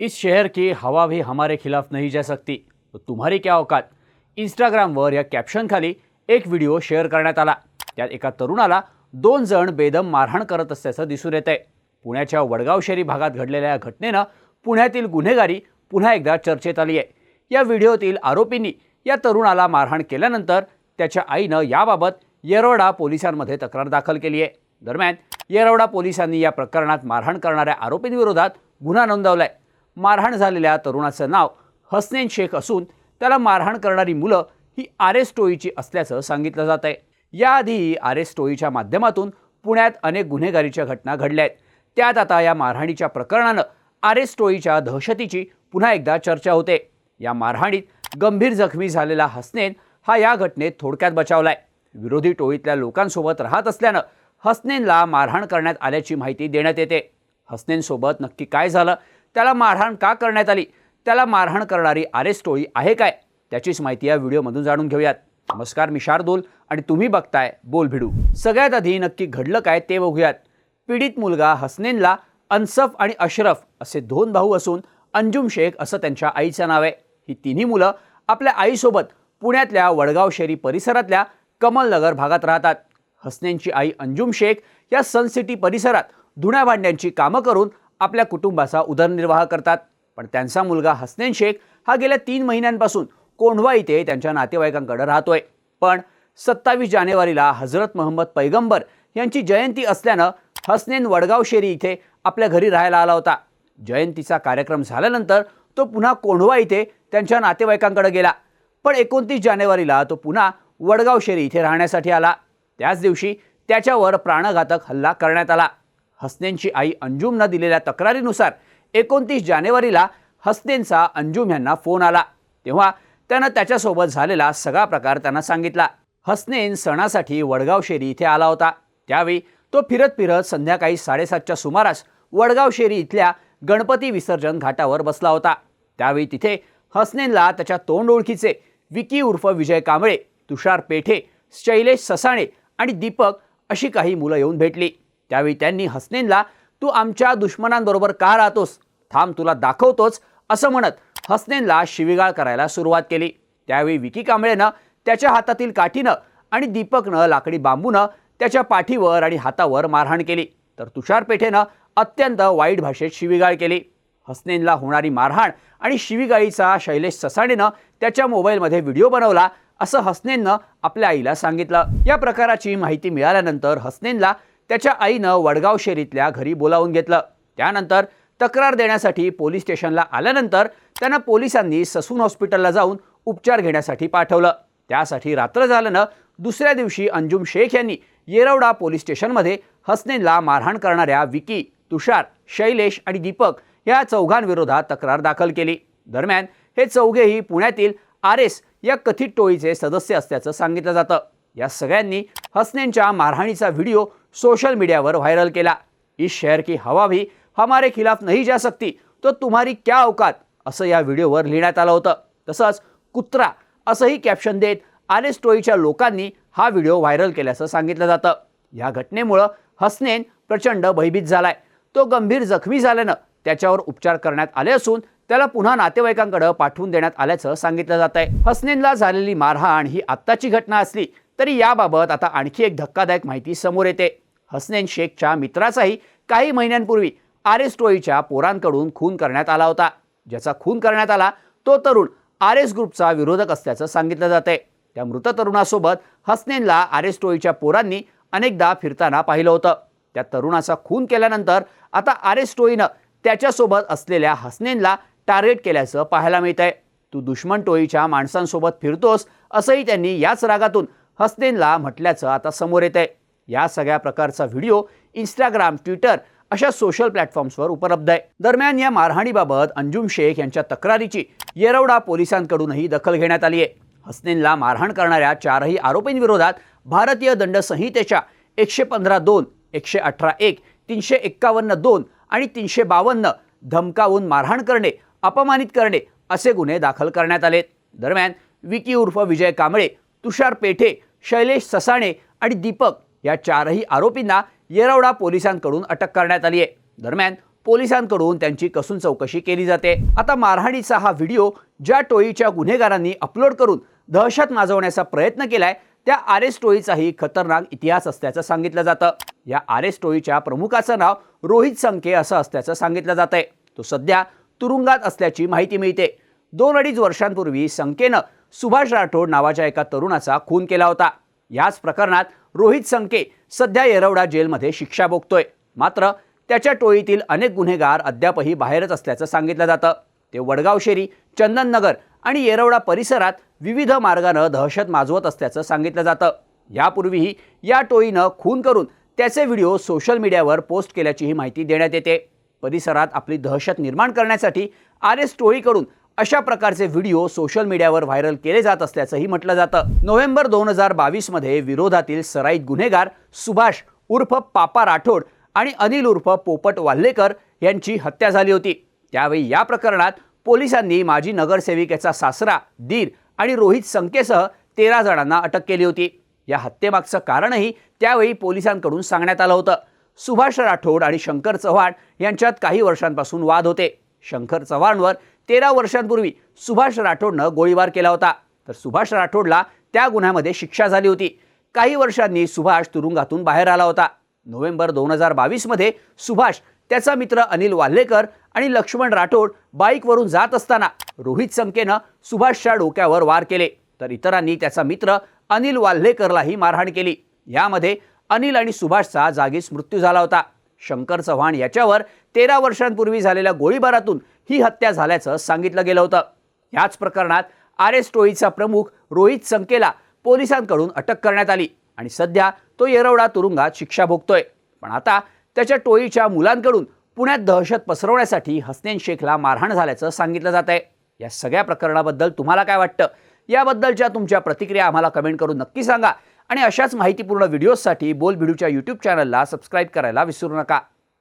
इस शहर की हवा भी हमारे खिलाफ नहीं जा सकती। तो तुम्हारी क्या औकात? इंस्टाग्रामवर या कॅप्शनखाली एक व्हिडिओ शेअर करण्यात आला। त्यात एका तरुणाला दोन जण बेदम मारहाण करत असल्याचं दिसून येत आहे पुण्याच्या वडगाव शहरी भागात घडलेल्या या घटनेनं पुण्यातील गुन्हेगारी पुन्हा एकदा चर्चेत आली आहे या व्हिडिओतील आरोपींनी या तरुणाला मारहाण केल्यानंतर त्याच्या आईनं याबाबत येरवडा पोलिसांमध्ये तक्रार दाखल केली आहे दरम्यान येरवडा पोलिसांनी या प्रकरणात मारहाण करणाऱ्या आरोपींविरोधात गुन्हा नोंदवलाय. मारहाण झालेल्या तरुणाचं नाव हसनेन शेख असून त्याला मारहाण करणारी मुलं ही आर एस टोईची असल्याचं सांगितलं जात आहे. याआधी आर एस टोईच्या माध्यमातून पुण्यात अनेक गुन्हेगारीच्या घटना घडल्या आहेत त्यात आता या मारहाणीच्या प्रकरणानं आर एस टोईच्या दहशतीची पुन्हा एकदा चर्चा होते. या मारहाणीत गंभीर जखमी झालेला हसनेन हा या घटनेत थोडक्यात बचावलाय. विरोधी टोळीतल्या लोकांसोबत राहत असल्यानं हसनेनला मारहाण करण्यात आल्याची माहिती देण्यात येते. हसनेनसोबत नक्की काय झालं त्याला मारहाण का करण्यात आली? त्याला मारहाण करणारी आर एस टोळी आहे काय? त्याचीच माहिती या व्हिडिओमधून जाणून घेऊयात. नमस्कार मी शार्दूल आणि तुम्ही बघताय बोल भिडू. सगळ्यात आधी नक्की घडलं काय ते बघूयात. पीडित मुलगा हसनेनला अन्सफ आणि अशरफ असे दोन भाऊ असून अंजुम शेख असं त्यांच्या आईचं नाव आहे. ही तिन्ही मुलं आपल्या आईसोबत पुण्यातल्या वडगाव शेरी परिसरातल्या कमलनगर भागात राहतात. हसनेनची आई अंजुम शेख या सनसिटी परिसरात धुण्या भांड्यांची कामं करून आपल्या कुटुंबाचा उदरनिर्वाह करतात. पण त्यांचा मुलगा हसनेन शेख हा गेल्या तीन महिन्यांपासून कोंढवा इथे त्यांच्या नातेवाईकांकडे राहतोय. पण सत्तावीस जानेवारीला हजरत मोहम्मद पैगंबर यांची जयंती असल्यानं हसनेन वडगाव शेरी इथे आपल्या घरी राहायला आला होता. जयंतीचा कार्यक्रम झाल्यानंतर तो पुन्हा कोंढवा इथे त्यांच्या नातेवाईकांकडे गेला. पण एकोणतीस जानेवारीला तो पुन्हा वडगाव शेरी इथे राहण्यासाठी आला. त्याच दिवशी त्याच्यावर प्राणघातक हल्ला करण्यात आला. हसनेनची आई अंजुमनं दिलेल्या तक्रारीनुसार एकोणतीस जानेवारीला हसनेंचा अंजुम यांना फोन आला. तेव्हा त्यानं त्याच्यासोबत झालेला सगळा प्रकार त्यांना सांगितला. हसनेन सणासाठी वडगाव शेरी इथे आला होता. त्यावेळी तो फिरत फिरत संध्याकाळी साडेसातच्या सुमारास वडगाव शेरी इथल्या गणपती विसर्जन घाटावर बसला होता. त्यावेळी तिथे हसनेनला त्याच्या तोंड ओळखीचे विकी उर्फ विजय कांबळे तुषार पेठे शैलेश ससाणे आणि दीपक अशी काही मुलं येऊन भेटली. त्यावेळी त्यांनी हसनेनला तू आमच्या दुश्मनांबरोबर का राहतोस? थांब तुला दाखवतोच असं म्हणत हसनेनला शिवीगाळ करायला सुरुवात केली. त्यावेळी विकी कांबळेनं त्याच्या हातातील काठीनं आणि दीपकनं लाकडी बांबूनं त्याच्या पाठीवर आणि हातावर मारहाण केली. तर तुषार पेठेनं अत्यंत वाईट भाषेत शिवीगाळ केली. हसनेनला होणारी मारहाण आणि शिवीगाळीचा शैलेश ससाणेनं त्याच्या मोबाईलमध्ये व्हिडिओ बनवला असं हसनेननं आपल्या आईला सांगितलं. या प्रकाराची माहिती मिळाल्यानंतर हसनेनला त्याच्या आईनं वडगाव शेरीतल्या घरी बोलावून घेतलं. त्यानंतर तक्रार देण्यासाठी पोलीस स्टेशनला आल्यानंतर त्यांना पोलिसांनी ससून हॉस्पिटलला जाऊन उपचार घेण्यासाठी पाठवलं. त्यासाठी रात्र झाल्यानं दुसऱ्या दिवशी अंजुम शेख यांनी येरवडा पोलीस स्टेशनमध्ये हसनेनला मारहाण करणाऱ्या विकी तुषार शैलेश आणि दीपक या चौघांविरोधात तक्रार दाखल केली. दरम्यान हे चौघेही पुण्यातील आर एस या कथित टोळीचे सदस्य असल्याचं सांगितलं जातं. या सगळ्यांनी हसनेनच्या मारहाणीचा व्हिडिओ सोशल मीडियावर व्हायरल केला. इस शहर की हवा भी हमारे खिलाफ नहीं जा सकती तो तुम्हारी क्या औकात? असं या व्हिडिओवर लिहिण्यात आलं होतं. तसंच कुत्रा असंही कॅप्शन देत आर एस लोकांनी हा व्हिडिओ व्हायरल केल्याचं सांगितलं जातं. या घटनेमुळं हसनेन प्रचंड भयभीत झालाय. तो गंभीर जखमी झाल्यानं त्याच्यावर उपचार करण्यात आले असून त्याला पुन्हा नातेवाईकांकडे पाठवून देण्यात आल्याचं सांगितलं जात आहे हसनेनला झालेली मारहाण ही आत्ताची घटना असली तरी याबाबत आता आणखी एक धक्कादायक माहिती समोर येते. हसनेन शेखच्या मित्राचाही काही महिन्यांपूर्वी आर एस टोईच्या पोरांकडून खून करण्यात आला होता. ज्याचा खून करण्यात आला तो तरुण आर एस ग्रुपचा विरोधक असल्याचं सांगितलं जात. आहे त्या मृत तरुणासोबत हसनेनला आर एस टोईच्या पोरांनी अनेकदा फिरताना पाहिलं होतं. त्या तरुणाचा खून केल्यानंतर आता आर एस टोईनं त्याच्यासोबत असलेल्या हसनेनला टार्गेट केल्याचं पाहायला मिळत आहे तू दुश्मन टोळीच्या माणसांसोबत फिरतोस असंही त्यांनी याच रागातून हसनेनला म्हटल्याचं आता समोर येत आहे या सगळ्या प्रकारचा व्हिडिओ इंस्टाग्राम ट्विटर अशा सोशल प्लॅटफॉर्म्सवर उपलब्ध आहे. दरम्यान या मारहाणीबाबत अंजुम शेख यांच्या तक्रारीची येरवडा पोलिसांकडूनही दखल घेण्यात आली आहे. हसनेनला मारहाण करणाऱ्या चारही आरोपींविरोधात भारतीय दंड संहितेच्या एकशे पंधरा दोन एकशे अठरा एक तीनशे एक्कावन्न दोन आणि तीनशे बावन्न धमकावून मारहाण करणे अपमानित करणे असे गुन्हे दाखल करण्यात आले दरम्यान विकी उर्फ विजय कांबळे तुषार पेठे शैलेश ससाणे आणि दीपक या चारही आरोपींना येरवडा पोलिसांकडून अटक करण्यात आली आहे. दरम्यान पोलिसांकडून त्यांची कसून चौकशी केली जाते. आता मारहाणीचा हा व्हिडिओ ज्या टोळीच्या गुन्हेगारांनी अपलोड करून दहशत माजवण्याचा प्रयत्न केलाय त्या आर एस टोळीचाही खतरनाक इतिहास असल्याचं सांगितलं जातं. या आर एस टोळीच्या प्रमुखाचं नाव रोहित संके असं असल्याचं सांगितलं जात आहे तो सध्या तुरुंगात असल्याची माहिती मिळते. दोन अडीच वर्षांपूर्वी संकेनं सुभाष राठोड नावाच्या एका तरुणाचा खून केला होता. याच प्रकरणात रोहित संके सध्या येरवडा जेलमध्ये शिक्षा भोगतोय. मात्र त्याच्या टोळीतील अनेक गुन्हेगार अद्यापही बाहेरच असल्याचं सांगितलं जातं. ते वडगाव शेरी चंदननगर आणि येरवडा परिसरात विविध मार्गानं दहशत माजवत असल्याचं सांगितलं जातं. यापूर्वीही या टोळीनं खून करून त्याचे व्हिडिओ सोशल मीडियावर पोस्ट केल्याचीही माहिती देण्यात येते. परिसरात आपली दहशत निर्माण करण्यासाठी आर एस टोळीकडून अशा प्रकारचे व्हिडिओ सोशल मीडियावर व्हायरल केले जात असल्याचंही म्हटलं जातं. नोव्हेंबर दोन हजार बावीसमध्ये विरोधातील सराईत गुन्हेगार सुभाष उर्फ पापा राठोड आणि अनिल उर्फ पोपट वाल्हेकर यांची हत्या झाली होती. त्यावेळी या प्रकरणात पोलिसांनी माजी नगरसेविकेचा सासरा दीर आणि रोहित संकेसह तेरा जणांना अटक केली होती. या हत्येमागचं कारणही त्यावेळी पोलिसांकडून सांगण्यात आलं होतं. सुभाष राठोड आणि शंकर चव्हाण यांच्यात काही वर्षांपासून वाद होते. शंकर चव्हाणवर तेरा वर्षांपूर्वी सुभाष राठोडनं गोळीबार केला होता. तर सुभाष राठोडला त्या गुन्ह्यामध्ये शिक्षा झाली होती. काही वर्षांनी सुभाष तुरुंगातून बाहेर आला होता. नोव्हेंबर दोन हजार बावीसमध्ये सुभाष त्याचा मित्र अनिल वाल्हेकर आणि लक्ष्मण राठोड बाईकवरून जात असताना रोहित संकेनं सुभाषच्या डोक्यावर वार केले. तर इतरांनी त्याचा मित्र अनिल वाल्हेकरलाही मारहाण केली. यामध्ये अनिल आणि सुभाषचा जागीच मृत्यू झाला होता. शंकर चव्हाण याच्यावर तेरा वर्षांपूर्वी झालेल्या गोळीबारातून ही हत्या झाल्याचं सांगितलं गेलं होतं. ह्याच प्रकरणात आर एस टोळीचा प्रमुख रोहित संकेला पोलिसांकडून अटक करण्यात आली आणि सध्या तो येरवडा तुरुंगात शिक्षा भोगतोय. पण आता त्याच्या टोळीच्या मुलांकडून पुण्यात दहशत पसरवण्यासाठी हसनेन शेखला मारहाण झाल्याचं सांगितलं जात आहे. या सगळ्या प्रकरणाबद्दल तुम्हाला काय वाटतं? याबद्दलच्या तुमच्या प्रतिक्रिया आम्हाला कमेंट करून नक्की सांगा आणि अशाच माहितीपूर्ण व्हिडिओजसाठी बोल व्हिडिओच्या यूट्यूब चॅनलला सबस्क्राईब करायला विसरू नका.